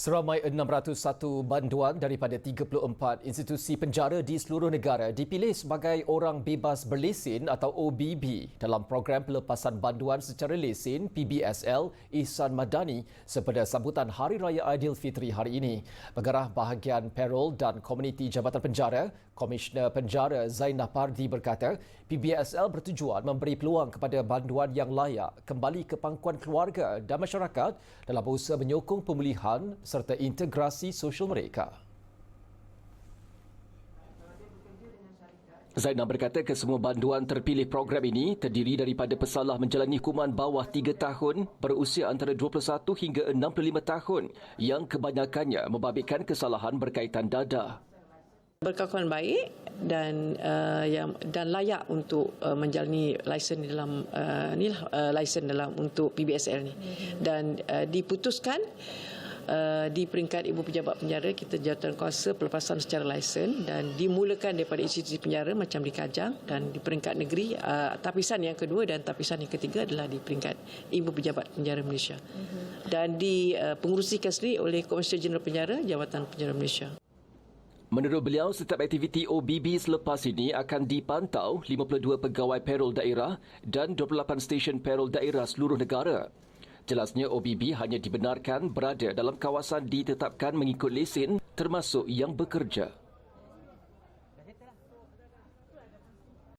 Seramai 601 banduan daripada 34 institusi penjara di seluruh negara dipilih sebagai orang bebas berlesen atau OBB dalam program pelepasan banduan secara lesen PBSL Ihsan Madani sempena sambutan Hari Raya Aidilfitri hari ini. Pengarah bahagian Parol dan Komuniti Jabatan Penjara, Komisioner Penjara Zainah Pardi berkata, PBSL bertujuan memberi peluang kepada banduan yang layak kembali ke pangkuan keluarga dan masyarakat dalam usaha menyokong pemulihan serta integrasi sosial mereka. Zainab berkata kesemua banduan terpilih program ini terdiri daripada pesalah menjalani hukuman bawah 3 tahun berusia antara 21 hingga 65 tahun yang kebanyakannya membabitkan kesalahan berkaitan dadah berkelakuan baik dan uh, yang dan layak untuk uh, menjalani lesen dalam uh, ni lah uh, lesen dalam untuk PBSL ni dan uh, diputuskan Uh, di peringkat ibu pejabat penjara kita jawatan kuasa pelepasan secara lesen dan dimulakan daripada institusi penjara macam di Kajang dan di peringkat negeri uh, tapisan yang kedua dan tapisan yang ketiga adalah di peringkat ibu pejabat penjara Malaysia dan dipengurusikan uh, sendiri oleh Komisioner Jeneral Penjara Jawatan Penjara Malaysia. Menurut beliau, setiap aktiviti OBB selepas ini akan dipantau 52 pegawai payroll daerah dan 28 stesen payroll daerah seluruh negara. Jelasnya OBB hanya dibenarkan berada dalam kawasan ditetapkan mengikut lesen termasuk yang bekerja.